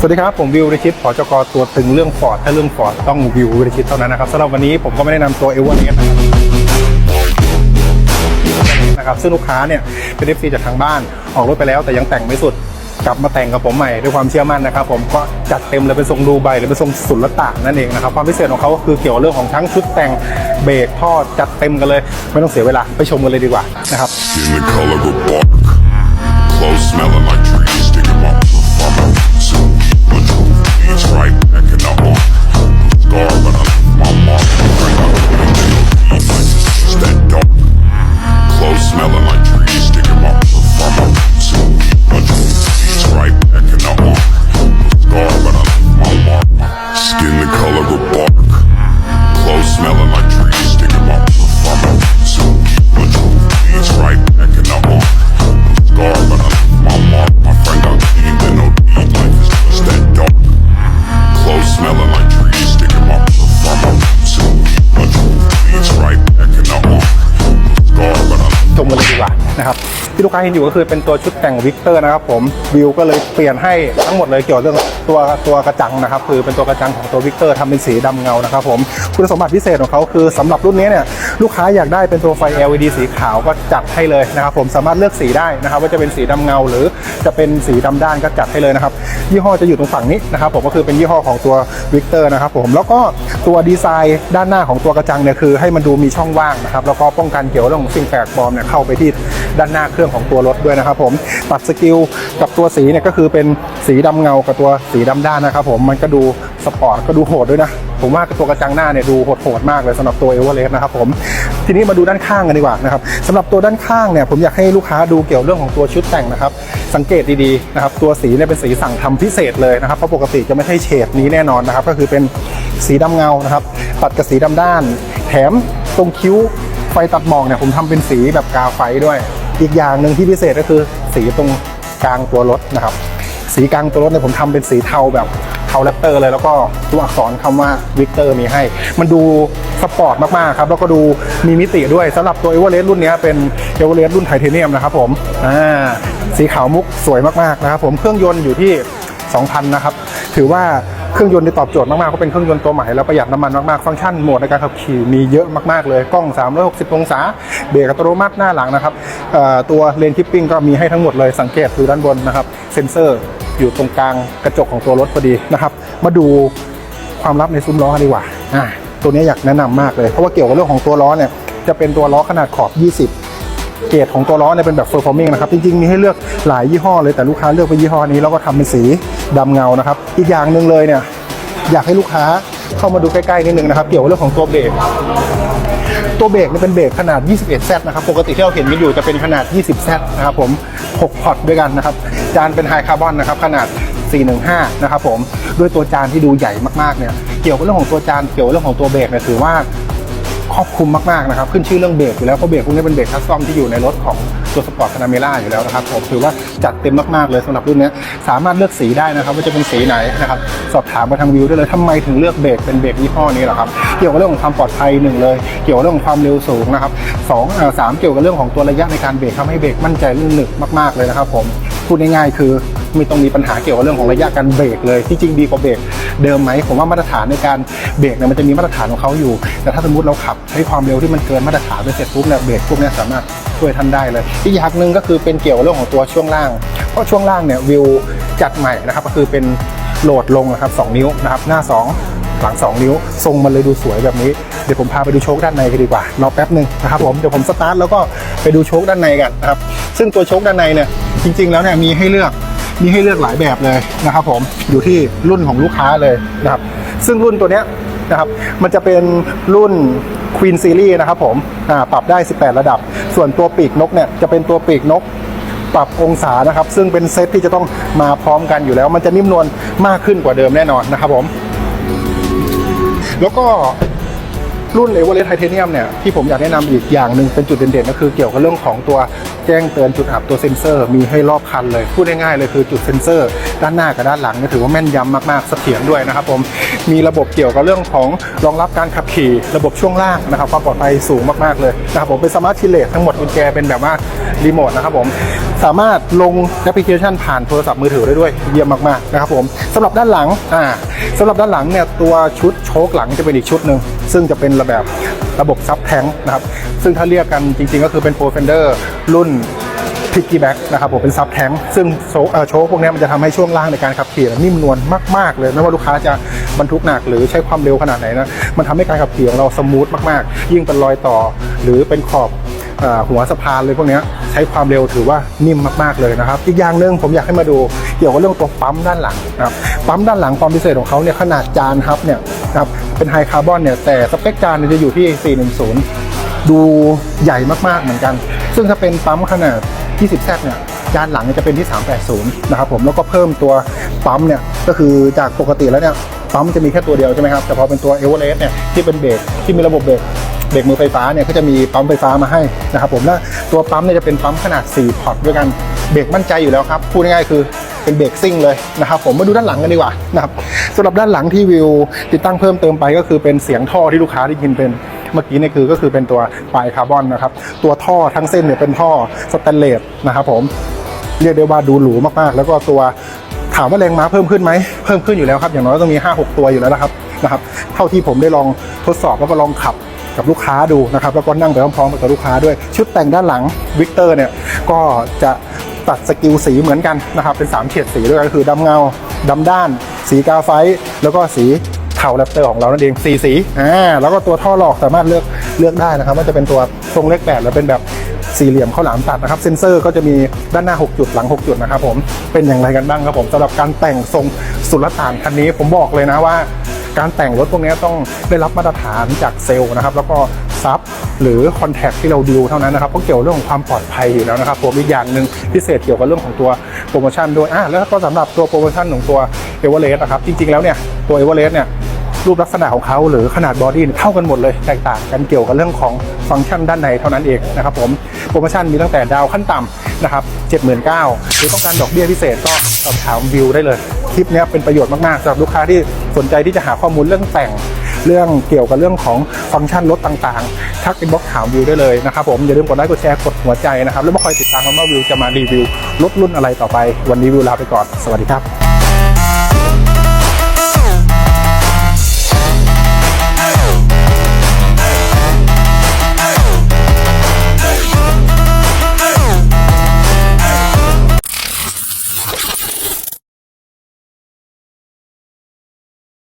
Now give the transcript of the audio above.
สวัสดีครับ ผมวิวริชิตผอจกตัวตึงเรื่องฟอร์ดถ้าเรื่องฟอร์ดต้องวิววริชิตเท่านั้นนะครับสำหรับวันนี้ผมก็ไม่ได้นำตัวเอเวอร์เรสนะครับนะครับซึ่งลูกค้าเนี่ยเป็นเอฟซีจากทางบ้านออกรถไปแล้วแต่ยังแต่งไม่สุดกลับมาแต่งกับผมใหม่ด้วยความเชื่อมั่นนะครับผมก็จัดเต็มเลยเป็นทรงดูไบหรือเป็นทรงสุลต่านนั่นเองนะครับความพิเศษของเขาก็คือเกี่ยวเรื่องของทั้งชุดแต่งเบรกท่อจัดเต็มกันเลย ไม่ต้องเสียเวลาไปชมกันเลยดีกว่านะครับ นะครับที่ลูกค้าเห็นอยู่ก็คือเป็นตัวชุดแต่งวิกเตอร์นะครับผมวิวก็เลยเปลี่ยนให้ทั้งหมดเลยเกี่ยวกับเรื่องตัวตัวกระจังนะครับคือเป็นตัวกระจังของตัววิกเตอร์ทำเป็นสีดำเงานะครับผมคุณสมบัติพิเศษของเขาคือสำหรับรุ่นนี้เนี่ยลูกค้าอยากได้เป็นตัวไฟ LED สีขาวก็จัดให้เลยนะครับผมสามารถเลือกสีได้นะครับว่าจะเป็นสีดำเงา หรือจะเป็นสีดำด้านก็จัดให้เลยนะครับยี่ห้อจะอยู่ตรงฝั่งนี้นะครับผมก็คือเป็นยี่ห้อของตัววิกเตอร์นะครับผมแล้วก็ตัวดีไซน์ด้านหน้าของตัวกระจังเนี่ยคือให้มันดูมีช่องว่างนะครับแล้วก็ป้องกันเกี่ยวเรื่องของสิ่งแปลกปลอมเนี่ยเข้าไปที่ด้านหน้าเครื่องของตัวรถด้วยนะครับผมตัดสกิลกับตัวสีเนี่ยก็คือเป็นสีดำเงากับตัวสีดำด้านนะครับผมมันก็ดูสปอร์ตก็ดูโหดด้วยนะผมว่าตัวกระจังหน้าเนี่ยดูโหดๆมากเลยสำหรับตัวเอเวอเรสต์นะครับผมทีนี้มาดูด้านข้างกันดีกว่านะครับสำหรับตัวด้านข้างเนี่ยผมอยากให้ลูกค้าดูเกี่ยวเรื่องของตัวชุดแต่งนะครับสังเกตดีๆนะครับตัวสีเนี่ยเป็นสีสั่งทำพิเศษเลยนะครับเพราะปกติจะไม่ใช่เฉดนี้แน่นอนนะครับก็คือเป็นสีดำเงานะครับตัดกับสีดำด้าน แถมตรงคิ้ว ไฟตัดหมอกเนี่ยผมทำเป็นสีแบบกาไฟด้วย อีกอย่างหนึ่งที่พิเศษก็คือสีตรงกลางตัวรถนะครับ สีกลางตัวรถเนี่ยผมทำเป็นสีเทาแบบเทาแรปเตอร์เลยแล้วก็ตัวอักษรคำว่าวิกเตอร์มีให้ มันดูสปอร์ตมากๆครับแล้วก็ดูมีมิติด้วยสำหรับตัวเอเวอเรสต์รุ่นนี้เป็นเอเวอเรสต์รุ่นไทเทเนียมนะครับผมอ่าสีขาวมุกสวยมากๆนะครับผมเครื่องยนต์อยู่ที่ 2,000 นะครับ ถือว่า เครื่องยนต์ที่ตอบโจทย์มากๆเพราเป็นเครื่องยนต์ตัวใหม่แล้วประหยัดน้ำมันมากๆ ฟังก์ชันโหมดในการขับขี่มีเยอะมากๆเลยกล้อง 360 องศาเบรกอัตโนมัติหน้าหลังนะครับตัวเลนคิปปิ้งก็มีให้ทั้งหมดเลยสังเกตดูด้านบนนะครับเซ็นเซอร์อยู่ตรงกลางกระจกของตัวรถพอดีนะครับ มาดูความลับในซุ้มล้อดีกว่าอ่าตัวนี้อยากแนะนำมากเลย เพราะว่าเกี่ยวกับเรื่องของตัวล้อเนี่ยจะเป็นตัวล้อขนาดขอบ 20 เกรดของตัวล้อเนี่ยเป็นแบบ performing นะครับ จริงๆ มีให้เลือกหลายยี่ห้อเลยแต่ลูกค้าเลือกไปยี่ห้อนี้แล้วก็ทำเป็นสีดำเงานะครับ อีกอย่างหนึ่งเลยเนี่ยอยากให้ลูกค้าเข้ามาดูใกล้ๆนิดนึงนะครับ เกี่ยวกับเรื่องของตัวเบรกตัวเบรกเนี่ยเป็นเบรกขนาด 21Z นะครับ ปกติที่เราเห็นกันอยู่จะเป็นขนาด 20Z นะครับผม 6 พอร์ตด้วยกันนะครับ จานเป็นไฮคาร์บอนนะครับ ขนาด 415 นะครับผม ด้วยตัวจานที่ดูใหญ่มากๆเนี่ย เกี่ยวกับเรื่องของตัวจาน เกี่ยวกับเรื่องของตัวเบรกเนี่ยถือว่า ครอบคลุมมากๆนะครับขึ้นชื่อเรื่องเบรกอยู่แล้วเพราะเบรกพวกนี้เป็นเบรกคัสตอมที่อยู่ในรถของตัวสปอร์ตคานาเมล่าอยู่แล้วนะครับผมถือว่าจัดเต็มมากๆเลยสำหรับรุ่นนี้สามารถเลือกสีได้นะครับว่าจะเป็นสีไหนนะครับสอบถามมาทางวิวได้เลยทำไมถึงเลือกเบรกเป็นเบรกยี่ห้อนี้เหรอครับเกี่ยวกับเรื่องของความปลอดภัยหนึ่งเลย เกี่ยวกับเรื่องของความเร็วสูงนะครับสองสามเกี่ยวกับเรื่องของตัวระยะในการเบรกทำให้เบรกมั่นใจลื่นหนึบมากๆเลยนะครับผมพูดง่ายๆคือ ไม่ต้องมีปัญหาเกี่ยวกับเรื่องของระยะการเบรกเลยที่จริงดีกว่าเบรกเดิมไหมผมว่ามาตรฐานในการเบรกเนี่ยมันจะมีมาตรฐานของเขาอยู่ แต่ถ้าสมมติเราขับใช้ความเร็วที่มันเกินมาตรฐานไปเสร็จปุ๊บเนี่ยเบรกพวกเนี้ยสามารถช่วยท่านได้เลย อีกอย่างหนึ่งก็คือเป็นเกี่ยวกับเรื่องของตัวช่วงล่าง เพราะช่วงล่างเนี่ยวิวจัดใหม่นะครับก็คือเป็นโหลดลงนะครับ2นิ้วนะครับหน้า 2หลัง 2 นิ้ว ทรงมันเลยดูสวยแบบนี้ เดี๋ยวผมพาไปดูโชคด้านในกันดีกว่ารอแป๊บหนึ่งนะครับผม เดี๋ยวผมสตาร์ทแล้วก็ไปดูโชคด้านในกันนะครับ ซึ่งตัวโชคด้านในเนี่ย จริง ๆ แล้วเนี่ยมีให้เลือก มีให้เลือกหลายแบบเลยนะครับผมอยู่ที่รุ่นของลูกค้าเลยนะครับ ซึ่งรุ่นตัวเนี้ยนะครับมันจะเป็นรุ่น Queen Series นะครับผมปรับได้ 18 ระดับ ส่วนตัวปีกนกเนี่ยจะเป็นตัวปีกนกปรับองศานะครับ ซึ่งเป็นเซตที่จะต้องมาพร้อมกันอยู่แล้ว มันจะนิ่มนวลมากขึ้นกว่าเดิมแน่นอนนะครับผม แล้วก็ รุ่นเอเวอเรสไทเทเนียมเนี่ยที่ผมอยากแนะนำอีกอย่างหนึ่งเป็นจุดเด่นๆก็คือเกี่ยวกับเรื่องของตัวแจ้งเตือนจุดอับตัวเซ็นเซอร์ มีให้รอบคันเลย พูดง่ายๆเลยคือจุดเซ็นเซอร์ ด้านหน้ากับด้านหลังเนี่ยถือว่าแม่นยำมากๆเสถียรด้วยนะครับผมมีระบบเกี่ยวกับเรื่องของรองรับการขับขี่ระบบช่วงล่างนะครับความปลอดภัยสูงมากๆเลยนะครับผมเป็นสมาร์ทชิลเลตทั้งหมดกุญแจเป็นแบบว่ารีโมทนะครับผมสามารถลงแอปพลิเคชันผ่านโทรศัพท์มือถือได้ด้วยเยี่ยมมากๆนะครับผมสำหรับด้านหลังอ่าสำหรับด้านหลังเนี่ยตัวชุดโชคหลังจะเป็นอีกชุดหนึ่ง ซึ่งจะเป็นระแบบระบบซับแทงนะครับ ซึ่งถ้าเรียกกันจริงๆ ก็คือเป็นโปรเฟนเดอร์รุ่นพิกกี้แบ็กนะครับผมเป็นซับแทงซึ่งโชว์พวกนี้มันจะทำให้ช่วงล่างในการขับขี่นิ่มนวลมากๆ เลยไม่ว่าลูกค้าจะบรรทุกหนักหรือใช้ความเร็วขนาดไหนนะมันทำให้การขับขี่ของเราสมูทมากๆ ยิ่งเป็นรอยต่อ หรือเป็นขอบหัวสะพานเลยพวกนี้ใช้ความเร็วถือว่านิ่มมากๆเลยนะครับ อีกอย่างหนึ่งผมอยากให้มาดูเกี่ยวกับเรื่องตัวปั๊มด้านหลังนะครับปั๊มด้านหลังความพิเศษของเขาเนี่ยขนาดจานครับเนี่ยนะครับ เป็นไฮคาร์บอนเนี่ย แต่สเปคจานเนี่ยจะอยู่ที่ 410 ดูใหญ่มากๆเหมือนกัน ซึ่งถ้าเป็นปั๊มขนาด 20 แซเนี่ยจานหลังจะเป็นที่ 380 นะครับผมแล้วก็เพิ่มตัวปั๊มเนี่ย ก็คือจากปกติแล้วเนี่ยปั๊มจะมีแค่ตัวเดียวใช่ไหมครับ แต่พอเป็นตัวเอเวอเรสต์เนี่ยที่เป็นเบรกที่มีระบบเบรกเบรกมือไฟฟ้าเนี่ยก็จะมีปั๊มไฟฟ้ามาให้นะครับผมและตัวปั๊มเนี่ยจะเป็นปั๊มขนาด 4 พอร์ตด้วยกัน เบรกมั่นใจอยู่แล้วครับพูดง่ายๆคือเป็นเบรกซิ่งเลยนะครับผมมาดูด้านหลังกันดีกว่านะครับสำหรับด้านหลังที่วิวติดตั้งเพิ่มเติมไปก็คือเป็นเสียงท่อที่ลูกค้าได้ยินเป็นเมื่อกี้นี่คือก็คือเป็นตัวปลายคาร์บอนนะครับตัวท่อทั้งเส้นเนี่ยเป็นท่อสแตนเลสนะครับผมเรียกได้ว่าดูหรูมากๆ แล้วก็ตัวถามว่าแรงม้าเพิ่มขึ้นไหมเพิ่มขึ้นอยู่แล้วครับอย่างน้อยต้องมี 5-6 ตัวอยู่แล้วนะครับนะครับเท่าที่ผมได้ลองทดสอบแล้วก็ลองขับกับลูกค้าดูนะครับแล้วก็นั่งไปพร้อมๆกับลูกค้าด้วย ชุดแต่งด้านหลังวิกเตอร์เนี่ยก็จะ ตัดสกิลสีเหมือนกันนะครับเป็น 3 เฉดสีด้วยกันก็คือดำเงาดำด้าน สีกาไฟแล้วก็สี เทาแรปเตอร์ของเรานั่นเองสีสีอ่าแล้วก็ตัวท่อหลอกสามารถเลือกเลือกได้นะครับว่าจะเป็นตัวทรงเล็กแปดหรือเป็นแบบสี่เหลี่ยมข้าวหลามตัดนะครับเซนเซอร์ก็จะมีด้านหน้า 6 จุดหลัง 6 จุดนะครับผมเป็นอย่างไรกันบ้างครับผมสำหรับการแต่งทรงสุลต่านคันนี้ผมบอกเลยนะว่า การแต่งรถพวกนี้ต้องได้รับมาตรฐานจากเซลล์นะครับแล้วก็ซับหรือคอนแทคที่เราดิวเท่านั้นนะครับเพราะเกี่ยวเรื่องของความปลอดภัยอยู่แล้วนะครับผมอีกอย่างหนึ่งพิเศษเกี่ยวกับเรื่องของตัวโปรโมชั่นด้วยอะแล้วก็สำหรับตัวโปรโมชั่นของตัวเอเวอเรสต์นะครับจริงๆแล้วเนี่ยตัวเอเวอเรสต์เนี่ย รูปลักษณะของเขาหรือขนาดบอดี้เท่ากันหมดเลยแตกต่างกันเกี่ยวกับเรื่องของฟังก์ชันด้านในเท่านั้นเองนะครับผมโปรโมชั่นมีตั้งแต่ดาวขั้นต่ำนะครับ79,000หรือต้องการดอกเบี้ยพิเศษก็สอบถามวิวได้เลย คลิปนี้เป็นประโยชน์มากๆสำหรับลูกค้าที่สนใจที่จะหาข้อมูลเรื่องแต่งเรื่องเกี่ยวกับเรื่องของฟังก์ชันรถต่างๆ ทักอินบ็อกถามวิวได้เลยนะครับผม อย่าลืมกดไลค์กดแชร์กดหัวใจนะครับ แล้วมาคอยติดตามกันว่าวิวจะมารีวิวรถรุ่นอะไรต่อไป วันนี้วิวลาไปก่อน สวัสดีครับ